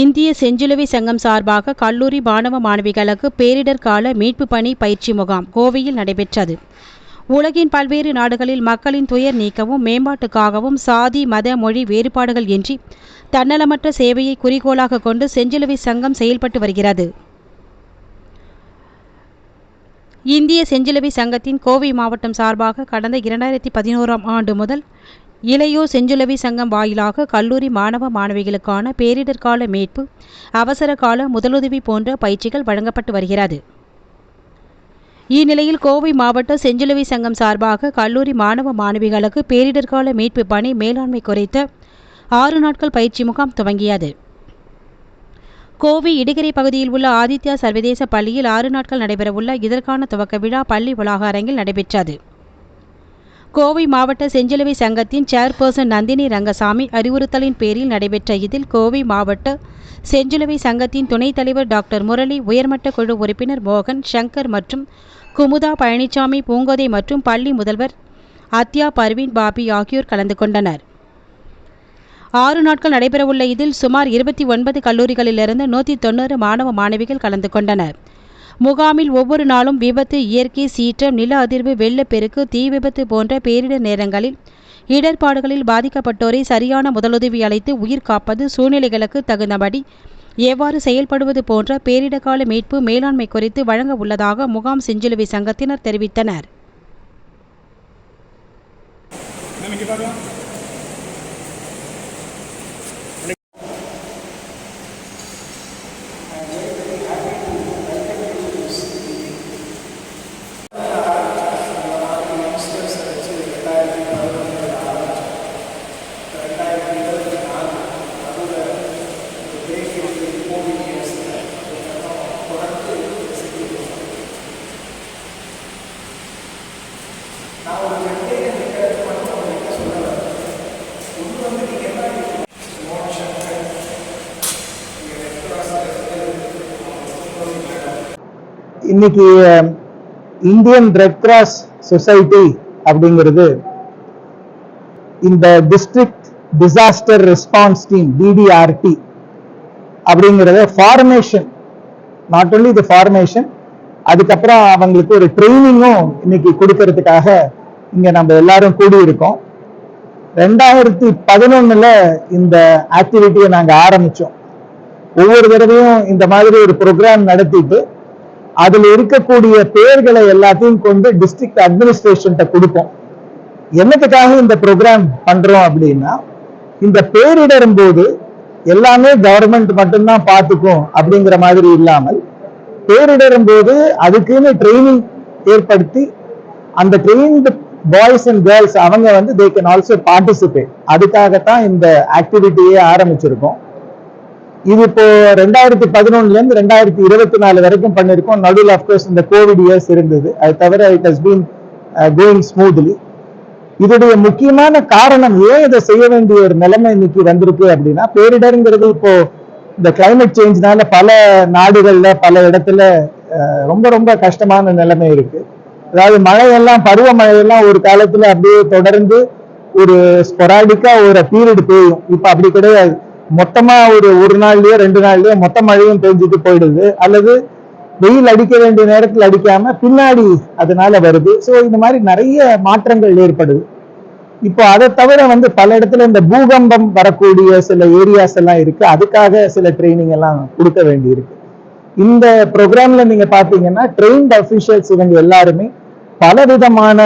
இந்திய செஞ்சிலுவை சங்கம் சார்பாக கல்லூரி மாணவ மாணவிகளுக்கு பேரிடர் கால மீட்பு பணி பயிற்சி முகாம் கோவையில் நடைபெற்றது. உலகின் பல்வேறு நாடுகளில் மக்களின் துயர் நீக்கவும் மேம்பாட்டுக்காகவும் சாதி மத மொழி வேறுபாடுகள் இன்றி தன்னலமற்ற சேவையை குறிக்கோளாக கொண்டு செஞ்சிலுவை சங்கம் செயல்பட்டு வருகிறது. இந்திய செஞ்சிலுவை சங்கத்தின் கோவை மாவட்டம் சார்பாக கடந்த இரண்டாயிரத்தி பதினோராம் ஆண்டு முதல் இளையோர் செஞ்சிலுவை சங்கம் வாயிலாக கல்லூரி மாணவ மாணவிகளுக்கான பேரிடர் கால மீட்பு அவசர கால முதலுதவி போன்ற பயிற்சிகள் வழங்கப்பட்டு வருகிறது. இந்நிலையில் கோவை மாவட்ட செஞ்சிலுவை சங்கம் சார்பாக கல்லூரி மாணவ மாணவிகளுக்கு பேரிடர் கால மீட்பு பணி மேலாண்மை குறித்த ஆறு நாட்கள் பயிற்சி முகாம் துவங்கியது. கோவை இடுகரை பகுதியில் உள்ள ஆதித்யா சர்வதேச பள்ளியில் ஆறு நாட்கள் நடைபெறவுள்ள இதற்கான துவக்க விழா பள்ளி வளாக அரங்கில் நடைபெற்றது. கோவை மாவட்ட செஞ்சிலுவை சங்கத்தின் சேர்பர்சன் நந்தினி ரங்கசாமி அறிவுறுத்தலின் பேரில் நடைபெற்ற இதில் கோவை மாவட்ட செஞ்சிலுவை சங்கத்தின் துணைத் தலைவர் டாக்டர் முரளி உயர்மட்ட குழு உறுப்பினர் மோகன் சங்கர் மற்றும் குமுதா பழனிசாமி பூங்கோதை மற்றும் பள்ளி முதல்வர் அத்யா பர்வீன் பாபி ஆகியோர் கலந்து கொண்டனர். ஆறு நாட்கள் நடைபெறவுள்ள இதில் சுமார் இருபத்தி ஒன்பது கல்லூரிகளிலிருந்து நூற்றி தொண்ணூறு மாணவ மாணவிகள் கலந்து கொண்டனர். முகாமில் ஒவ்வொரு நாளும் விபத்து இயற்கை சீற்றம் நில அதிர்வு வெள்ளப்பெருக்கு தீ விபத்து போன்ற பேரிடர் நேரங்களில் இடர்பாடுகளில் பாதிக்கப்பட்டோரை சரியான முதலுதவி அளித்து உயிர் காப்பது சூழ்நிலைகளுக்கு தகுந்தபடி எவ்வாறு செயல்படுவது போன்ற பேரிடர்கால மீட்பு மேலாண்மை குறித்து வழங்க உள்ளதாக முகாம் செஞ்சிலுவை சங்கத்தினர் தெரிவித்தனர். இன்னைக்கு இந்தியன் ரெட் கிராஸ் சொசைட்டி அப்படிங்கிறது இந்த district disaster response team DDRT அப்படிங்கிறத ஃபார்மேஷன் நாட் ஓன்லி இது ஃபார்மேஷன் அதுக்கப்புறம் அவங்களுக்கு ஒரு ட்ரைனிங்கும் இன்னைக்கு கொடுக்கறதுக்காக இங்க நம்ம எல்லாரும் கூடியிருக்கோம். ரெண்டாயிரத்தி பதினொன்னுல இந்த ஆக்டிவிட்டியை நாங்க ஆரம்பிச்சோம். ஒவ்வொரு தடவையும் இந்த மாதிரி ஒரு ப்ரோக்ராம் நடத்திட்டு அதுல இருக்கக்கூடிய பெயர்களை எல்லாத்தையும் கொண்டு டிஸ்ட்ரிக்ட் அட்மினிஸ்ட்ரேஷன் கொடுப்போம். என்னத்துக்காக இந்த ப்ரோக்ராம் பண்றோம் அப்படின்னா இந்த பேரிடரும் போது எல்லாமே கவர்மெண்ட் மட்டும்தான் பார்த்துக்கும் அப்படிங்கிற மாதிரி இல்லாமல் பேரிடரும் போது அதுக்குன்னு ட்ரைனிங் ஏற்படுத்தி அந்த ட்ரெயின்டு பாய்ஸ் அண்ட் கேர்ள்ஸ் அவங்க வந்து தே கேன் ஆல்சோ பார்ட்டிசிபேட் அதுக்காகத்தான் இந்த ஆக்டிவிட்டியே ஆரம்பிச்சிருக்கோம். இது இப்போ ரெண்டாயிரத்தி பதினொன்னுல இருந்து ரெண்டாயிரத்தி இருபத்தி நாலு வரைக்கும் பண்ணியிருக்கோம். நடுவில் அஃப்கோர்ஸ் இந்த கோவிட் இயர்ஸ் இருந்தது. அது தவிர it has been going smoothly இதோடைய முக்கியமான காரணம் ஏன் இதை செய்ய வேண்டிய ஒரு நிலைமை இன்னைக்கு வந்திருக்கு அப்படின்னா பேரிடருங்கிறது இப்போ இந்த கிளைமேட் சேஞ்ச்னால பல நாடுகள்ல பல இடத்துல uh, ரொம்ப ரொம்ப கஷ்டமான நிலைமை இருக்கு. அதாவது மழையெல்லாம் பருவமழையெல்லாம் ஒரு காலத்துல அப்படியே தொடர்ந்து ஒரு ஸ்பொராடிக்கா ஒரு பீரியட் பெய்யும். இப்ப அப்படி கிடையாது. மொத்தமா ஒரு ஒரு நாள்லயோ ரெண்டு நாள்லயோ மொத்த மழையும் பெஞ்சிட்டு போயிடுது. அல்லது வெயில் அடிக்க வேண்டிய நேரத்தில் அடிக்காம பின்னாடி அதனால வருது. ஸோ இந்த மாதிரி நிறைய மாற்றங்கள் ஏற்படுது. இப்போ அதை தவிர வந்து பல இடத்துல இந்த பூகம்பம் வரக்கூடிய சில ஏரியாஸ் எல்லாம் இருக்கு. அதுக்காக சில ட்ரைனிங் எல்லாம் கொடுக்க வேண்டியிருக்கு. இந்த ப்ரோக்ராம்ல நீங்க பாத்தீங்கன்னா ட்ரெயின்ட் அபிஷியல்ஸ் இவங்க எல்லாருமே பலவிதமான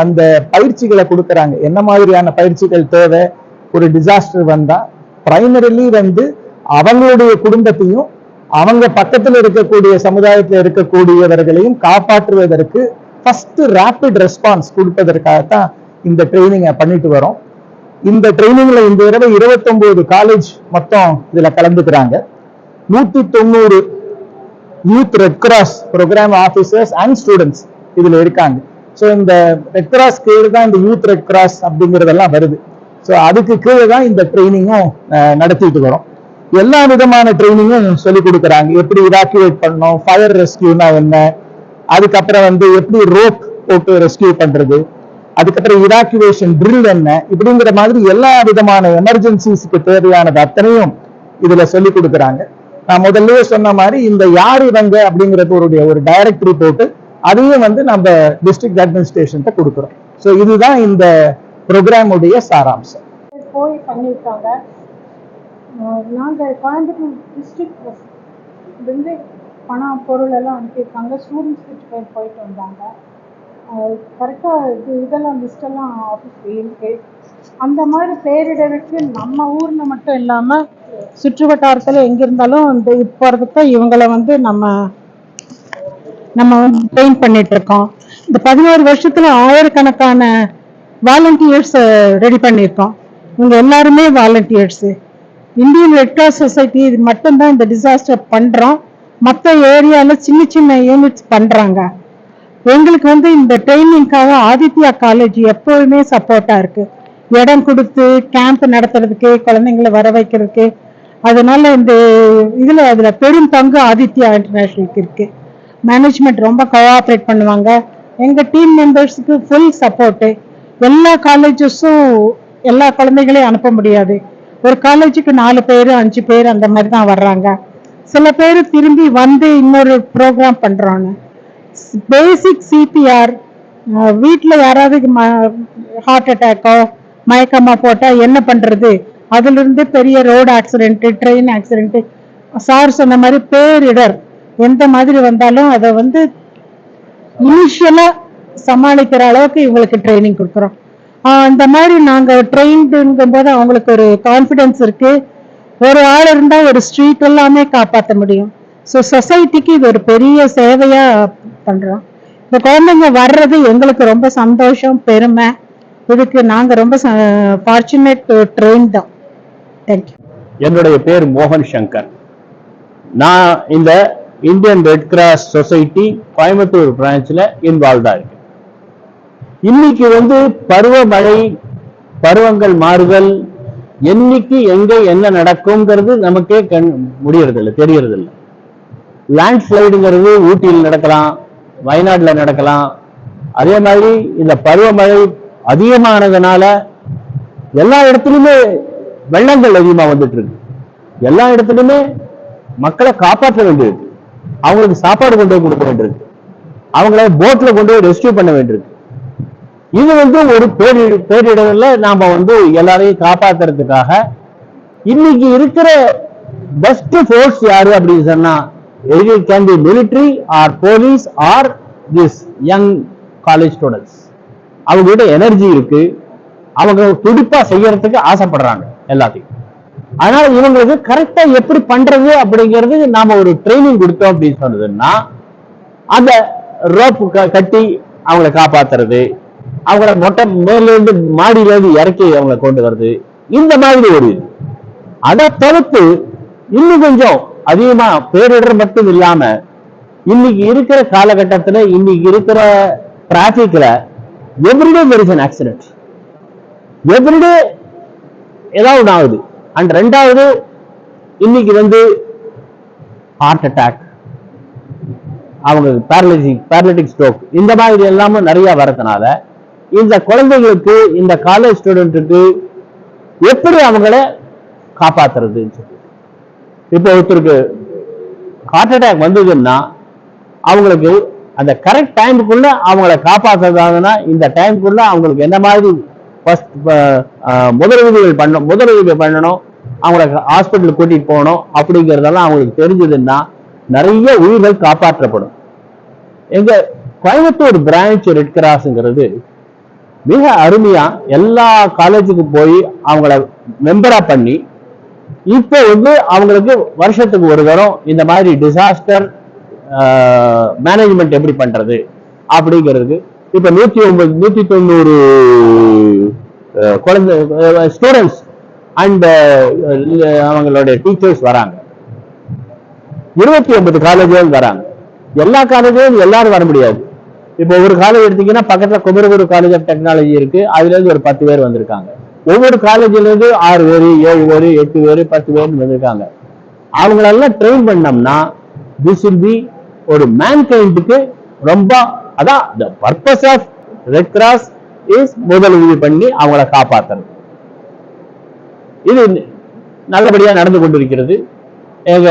அந்த பயிற்சிகளை கொடுக்குறாங்க. என்ன மாதிரியான பயிற்சிகள் தேவை? ஒரு டிசாஸ்டர் வந்தா பிரைமரிலி வந்து அவங்களுடைய குடும்பத்தையும் அவங்க பக்கத்தில் இருக்கக்கூடிய சமுதாயத்தில் இருக்கக்கூடியவர்களையும் காப்பாற்றுவதற்கு ஃபர்ஸ்ட் ரேபிட் ரெஸ்பான்ஸ் கொடுப்பதற்காகத்தான் இந்த ட்ரைனிங்கை பண்ணிட்டு வரோம். இந்த ட்ரைனிங்ல இந்த தடவை 29 காலேஜ் மொத்தம் இதுல கலந்துக்கிறாங்க. நூத்தி தொண்ணூறு youth red cross program officers and students இதுல இருக்காங்க. ஸோ இந்த ரெட் கிராஸ் கீழே தான் இந்த யூத் ரெட் கிராஸ் அப்படிங்கிறதெல்லாம் வருது. ஸோ அதுக்கு கீழே தான் இந்த ட்ரைனிங்கும் நடத்திட்டு வரோம். எல்லா விதமான ட்ரைனிங்கும் சொல்லி கொடுக்குறாங்க. எப்படி இவாக்குவேட் பண்ணணும் ஃபயர் ரெஸ்கியூனா என்ன? அதுக்கப்புறம் வந்து எப்படி ரோப் போட்டு ரெஸ்கியூ பண்றது? அதுக்கப்புறம் இவாக்குவேஷன் ட்ரில் என்ன? இப்படிங்கிற மாதிரி எல்லா விதமான எமர்ஜென்சிஸ்க்கு தேவையானது அத்தனையும் இதுல சொல்லி கொடுக்குறாங்க. நான் முதல்லயே சொன்ன மாதிரி இந்த யார் இவங்க அப்படிங்கிறது ஒரு ஒரு டைரக்டரி போட்டு அதையும் வந்து நம்ம டிஸ்ட்ரிக்ட் அட்மினிஸ்ட்ரேஷன் கொடுக்குறோம். ஸோ இதுதான் இந்த ப்ரோக்ராமுடைய சாராம்சம். போய் பண்ணியிருக்காங்க. நாங்கள் கோயம்புத்தூர் டிஸ்ட்ரிக்ட் வந்து பணம் பொருள் எல்லாம் அனுப்பியிருக்காங்க. ஸ்டூடெண்ட்ஸ் கிட்ட பேர் போயிட்டு வந்தாங்க. கரெக்டாக இது இதெல்லாம் லிஸ்டெல்லாம் ஆஃபீஸ் இருக்கு. அந்த மாதிரி பேரிடருக்கு நம்ம ஊரில் மட்டும் இல்லாமல் சுற்று வட்டாரத்தில் எங்கே இருந்தாலும் இந்த இப்போ இவங்களை வந்து நம்ம நம்ம வந்து ட்ரெயின் பண்ணிட்டு இருக்கோம் இந்த பதினோரு வருஷத்துல ஆயிரக்கணக்கான வாலண்டியர்ஸ் ரெடி பண்ணியிருக்கோம். இவங்க எல்லாருமே volunteers Indian red cross society இது மட்டும்தான் இந்த டிசாஸ்டர் பண்றோம். மற்ற ஏரியால சின்ன சின்ன யூனிட்ஸ் பண்றாங்க. எங்களுக்கு வந்து இந்த ட்ரைனிங்காக ஆதித்யா காலேஜ் எப்போதுமே சப்போர்ட்டா இருக்கு. இடம் கொடுத்து கேம்ப் நடத்துறதுக்கு குழந்தைங்களை வர வைக்கிறதுக்கு. அதனால இந்த இதுல அதுல பெரும் பங்கு ஆதித்யா இன்டர்நேஷனலுக்கு இருக்கு. மேனேஜ்மெண்ட் ரொம்ப கோஆப்ரேட் பண்ணுவாங்க. எங்கள் டீம் மெம்பர்ஸுக்கு ஃபுல் சப்போர்ட்டு எல்லா காலேஜஸும் எல்லா குழந்தைகளையும் அனுப்ப முடியாது. ஒரு காலேஜுக்கு நாலு பேர் அஞ்சு பேர் அந்த மாதிரி தான் வர்றாங்க. சில பேர் திரும்பி வந்து இன்னொரு ப்ரோக்ராம் பண்ணுறோன்னு பேசிக் சிபிஆர் வீட்டில் யாராவது ஹார்ட் அட்டாக்கோ மயக்கமாக போட்டால் என்ன பண்ணுறது அதுலேருந்து பெரிய road accident train accident sir சொன்ன மாதிரி பேரிடர். எந்த மாதிரி வந்தாலும் அதை வந்து இனிஷியலா சமாளிக்கிற அளவுக்கு இவங்களுக்கு ட்ரைனிங் கொடுக்குறோம். அந்த மாதிரி நாங்க ட்ரெயின்டுங்கும் போது அவங்களுக்கு ஒரு கான்ஃபிடன்ஸ் இருக்கு. ஒரு ஆள் இருந்தா ஒரு ஸ்ட்ரீட் எல்லாமே காப்பாற்ற முடியும். ஸோ சொசைட்டிக்கு இது ஒரு பெரிய சேவையா பண்றோம். இந்த குழந்தைங்க வர்றது எங்களுக்கு ரொம்ப சந்தோஷம் பெருமை. இதுக்கு நாங்க ரொம்ப ஃபார்ச்சுனேட் ட்ரெயின் தான். தேங்க்யூ என்னுடைய பேர் மோகன் சங்கர். நான் இந்த Indian red cross society Coimbatore பிரான்ச்ல இன்வால்வ்டா இருக்கு. இன்னைக்கு வந்து பருவமழை பருவங்கள் மாறுதல் என்னைக்கு எங்க என்ன நடக்கும்ங்கிறது நமக்கே கண் முடியறது இல்லை தெரியறது இல்லை லேண்ட் ஸ்லைடுங்கிறது ஊட்டியில் நடக்கலாம் வயநாடுல நடக்கலாம். அதே மாதிரி இந்த பருவமழை அதிகமானதுனால எல்லா இடத்துலையுமே வெள்ளங்கள் அதிகமா வந்துட்டு இருக்கு. எல்லா இடத்துலையுமே மக்களை காப்பாற்ற வேண்டியிருக்கு. அவங்களுக்கு சாப்பாடு கொண்டு போய் கொடுக்க வேண்டியிருக்கு. அவங்கள போட்ல கொண்டு போய் ரெஸ்கியூ பண்ண வேண்டியிருக்கு. இது வந்து ஒரு பேரிட பேரிடர்ல நாம வந்து எல்லாரையும் காப்பாத்துறதுக்காக இன்னைக்கு இருக்கிற பெஸ்ட் ஃபோர்ஸ் யாரு அப்படின்னு சொன்னா it can be military or police or this young college students அவங்ககிட்ட எனர்ஜி இருக்கு. அவங்க துடிப்பா செய்யறதுக்கு ஆசைப்படுறாங்க எல்லாத்தையும். அதனால இவங்களுக்கு கரெக்டா எப்படி பண்றது அப்படிங்கிறது நாம ஒரு ட்ரைனிங் கொடுத்தோம் அப்படின்னு சொன்னதுன்னா அந்த ரோப் கட்டி அவங்கள காப்பாத்துறது அவங்கள மொட்டை மேல இருந்து மாடியில இருந்து இறக்கி அவங்கள கொண்டு வருது இந்த மாதிரி ஒரு இது. அதை தவிர்த்து இன்னும் கொஞ்சம் அதிகமா பேரிடர் மட்டும் இல்லாம இன்னைக்கு இருக்கிற காலகட்டத்துல இன்னைக்கு இருக்கிற டிராபிக்ல everyday there is an everyday ஏதாவது ஒண்ணு ஆகுது. அண்ட் ரெண்டாவது இன்னைக்கு வந்து ஹார்ட் அட்டாக் அவங்க பேரலிசிக் பேரலிட்டிக் ஸ்ட்ரோக் இந்த மாதிரி எல்லாமும் நிறைய வரதுனால இந்த குழந்தைகளுக்கு இந்த காலேஜ் ஸ்டூடெண்ட்டுக்கு எப்படி அவங்கள காப்பாத்துறதுன்னு சொல்லி. இப்போ ஒருத்தருக்கு ஹார்ட் அட்டாக் வந்ததுன்னா அவங்களுக்கு அந்த கரெக்ட் டைமுக்குள்ள அவங்கள காப்பாத்துறதாங்கன்னா இந்த டைமுக்குள்ள அவங்களுக்கு என்ன மாதிரி ஃபர்ஸ்ட் முதலுதவிகள் பண்ணணும் முதலுதவி பண்ணணும். அவங்கள ஹாஸ்பிட்டலுக்கு கூட்டிட்டு போகணும். அப்படிங்கிறதெல்லாம் அவங்களுக்கு தெரிஞ்சதுன்னா நிறைய உயிர்கள் காப்பாற்றப்படும். எங்க கோயம்புத்தூர் பிரான்ச் ரெட் கிராஸ்ங்கிறது மிக அருமையா எல்லா காலேஜுக்கு போய் அவங்கள மெம்பரா பண்ணி இப்போ வந்து அவங்களுக்கு வருஷத்துக்கு ஒரு தரம் இந்த மாதிரி டிசாஸ்டர் மேனேஜ்மெண்ட் எப்படி பண்றது அப்படிங்கிறதுக்கு இப்ப நூத்தி ஒன்பது நூத்தி தொண்ணூறு குழந்தை ஸ்டூடெண்ட்ஸ் அண்ட் அவங்களுடைய டீச்சர்ஸ் வராங்க. இருபத்தி ஒன்பது காலேஜும் வராங்க. எல்லா காலேஜும் எல்லாரும் வர முடியாது. இப்போ ஒரு காலேஜ் எடுத்தீங்கன்னா பக்கத்துல குமரகுரு காலேஜ் ஆஃப் டெக்னாலஜி இருக்கு. அதுல இருந்து ஒரு பத்து பேர் வந்திருக்காங்க. ஒவ்வொரு காலேஜ்ல இருந்து ஆறு பேர் ஏழு பேர் எட்டு பேர் பத்து பேர் வந்திருக்காங்க. அவங்களெல்லாம் ட்ரெயின் பண்ணோம்னா திஸ் வில் பி ஒரு மேன் கைண்டுக்கு ரொம்ப அதான் the purpose of red cross is முதலுதவி பண்ணி அவங்கள காப்பாற்றணும் இது நல்லபடியாக நடந்து கொண்டிருக்கிறது. எங்க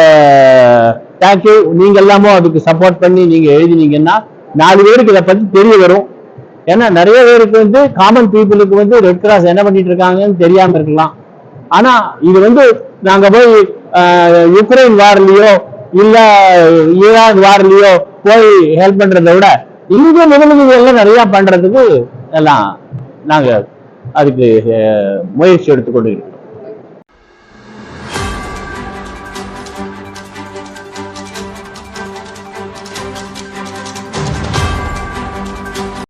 தேங்க்யூ நீங்க எல்லாமும் அதுக்கு சப்போர்ட் பண்ணி நீங்க எழுதினீங்கன்னா நாலு பேருக்கு இதை பத்தி தெரிய வரும். ஏன்னா நிறைய பேருக்கு வந்து காமன் பீப்புளுக்கு வந்து ரெட் கிராஸ் என்ன பண்ணிட்டு இருக்காங்கன்னு தெரியாம இருக்கலாம். ஆனா இது வந்து நாங்க போய் யுக்ரைன் வார்லயோ இல்ல ஈரான் வார்லயோ போய் ஹெல்ப் பண்றதை விட இங்க முதலுதவிகள் நிறைய பண்றதுக்கு எல்லாம் நாங்க அதுக்கு முயற்சி எடுத்துக்கொண்டு